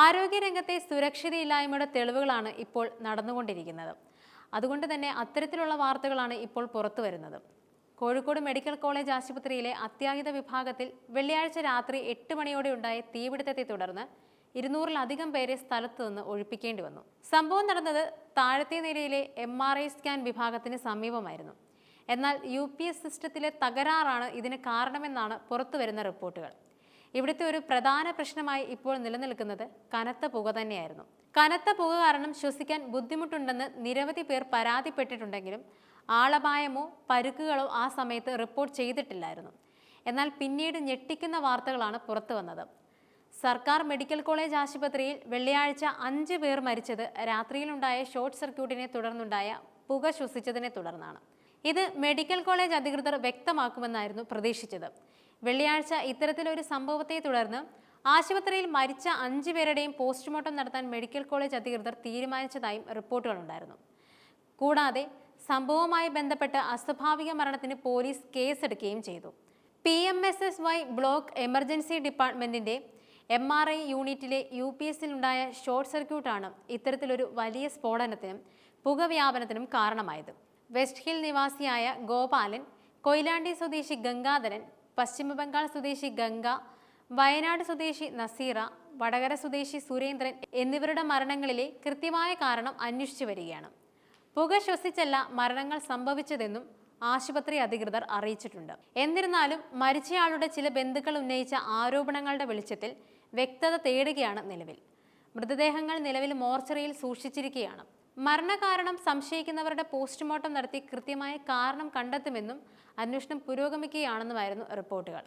ആരോഗ്യരംഗത്തെ സുരക്ഷിതയില്ലായ്മയുടെ തെളിവുകളാണ് ഇപ്പോൾ നടന്നുകൊണ്ടിരിക്കുന്നത്. അതുകൊണ്ട് തന്നെ അത്തരത്തിലുള്ള വാർത്തകളാണ് ഇപ്പോൾ പുറത്തു വരുന്നത്. കോഴിക്കോട് മെഡിക്കൽ കോളേജ് ആശുപത്രിയിലെ അത്യാഹിത വിഭാഗത്തിൽ വെള്ളിയാഴ്ച രാത്രി എട്ട് മണിയോടെ ഉണ്ടായ തീപിടുത്തത്തെ തുടർന്ന് ഇരുന്നൂറിലധികം പേരെ സ്ഥലത്തു നിന്ന് ഒഴിപ്പിക്കേണ്ടി വന്നു. സംഭവം നടന്നത് താഴത്തെ നിലയിലെ എം ആർ ഐ സ്കാൻ വിഭാഗത്തിന് സമീപമായിരുന്നു. എന്നാൽ യു പി എസ് സിസ്റ്റത്തിലെ തകരാറാണ് ഇതിന് കാരണമെന്നാണ് പുറത്തുവരുന്ന റിപ്പോർട്ടുകൾ. ഇവിടുത്തെ ഒരു പ്രധാന പ്രശ്നമായി ഇപ്പോൾ നിലനിൽക്കുന്നത് കനത്ത പുക തന്നെയായിരുന്നു. കനത്ത പുക കാരണം ശ്വസിക്കാൻ ബുദ്ധിമുട്ടുണ്ടെന്ന് നിരവധി പേർ പരാതിപ്പെട്ടിട്ടുണ്ടെങ്കിലും ആളപായമോ പരുക്കുകളോ ആ സമയത്ത് റിപ്പോർട്ട് ചെയ്തിട്ടില്ലായിരുന്നു. എന്നാൽ പിന്നീട് ഞെട്ടിക്കുന്ന വാർത്തകളാണ് പുറത്തു വന്നത്. സർക്കാർ മെഡിക്കൽ കോളേജ് ആശുപത്രിയിൽ വെള്ളിയാഴ്ച അഞ്ച് പേർ മരിച്ചത് രാത്രിയിലുണ്ടായ ഷോർട്ട് സർക്യൂട്ടിനെ തുടർന്നുണ്ടായ പുക ശ്വസിച്ചതിനെ തുടർന്നാണ്. ഇത് മെഡിക്കൽ കോളേജ് അധികൃതർ വ്യക്തമാക്കുമെന്നായിരുന്നു പ്രതീക്ഷിച്ചത്. വെള്ളിയാഴ്ച ഇത്തരത്തിലൊരു സംഭവത്തെ തുടർന്ന് ആശുപത്രിയിൽ മരിച്ച അഞ്ചു പേരുടെയും പോസ്റ്റ്മോർട്ടം നടത്താൻ മെഡിക്കൽ കോളേജ് അധികൃതർ തീരുമാനിച്ചതായും റിപ്പോർട്ടുകളുണ്ടായിരുന്നു. കൂടാതെ സംഭവവുമായി ബന്ധപ്പെട്ട് അസ്വാഭാവിക മരണത്തിന് പോലീസ് കേസെടുക്കുകയും ചെയ്തു. P M S S Y block emergency ഡിപ്പാർട്ട്മെന്റിന്റെ എം ആർ ഐ യൂണിറ്റിലെ യു പി എസിലുണ്ടായ ഷോർട്ട് സർക്യൂട്ടാണ് ഇത്തരത്തിലൊരു വലിയ സ്ഫോടനത്തിനും പുകവ്യാപനത്തിനും കാരണമായത്. വെസ്റ്റ് ഹിൽ നിവാസിയായ ഗോപാലൻ കൊയിലാണ്ടി സ്വദേശി ഗംഗാധരൻ പശ്ചിമബംഗാൾ സ്വദേശി ഗംഗ വയനാട് സ്വദേശി നസീറ വടകര സ്വദേശി സുരേന്ദ്രൻ എന്നിവരുടെ മരണങ്ങളിലെ കൃത്യമായ കാരണം അന്വേഷിച്ചു വരികയാണ്. പുക ശ്വസിച്ചല്ല മരണങ്ങൾ സംഭവിച്ചതെന്നും ആശുപത്രി അധികൃതർ അറിയിച്ചിട്ടുണ്ട്. എന്നിരുന്നാലും മരിച്ചയാളുടെ ചില ബന്ധുക്കൾ ഉന്നയിച്ച ആരോപണങ്ങളുടെ വെളിച്ചത്തിൽ വ്യക്തത തേടുകയാണ് നിലവിൽ. മൃതദേഹങ്ങൾ നിലവിൽ മോർച്ചറിയിൽ സൂക്ഷിച്ചിരിക്കുകയാണ്. മരണകാരണം സംശയിക്കുന്നവരുടെ പോസ്റ്റ്മോർട്ടം നടത്തി കൃത്യമായ കാരണം കണ്ടെത്തുമെന്നും അന്വേഷണം പുരോഗമിക്കുകയാണെന്നുമായിരുന്നു റിപ്പോർട്ടുകൾ.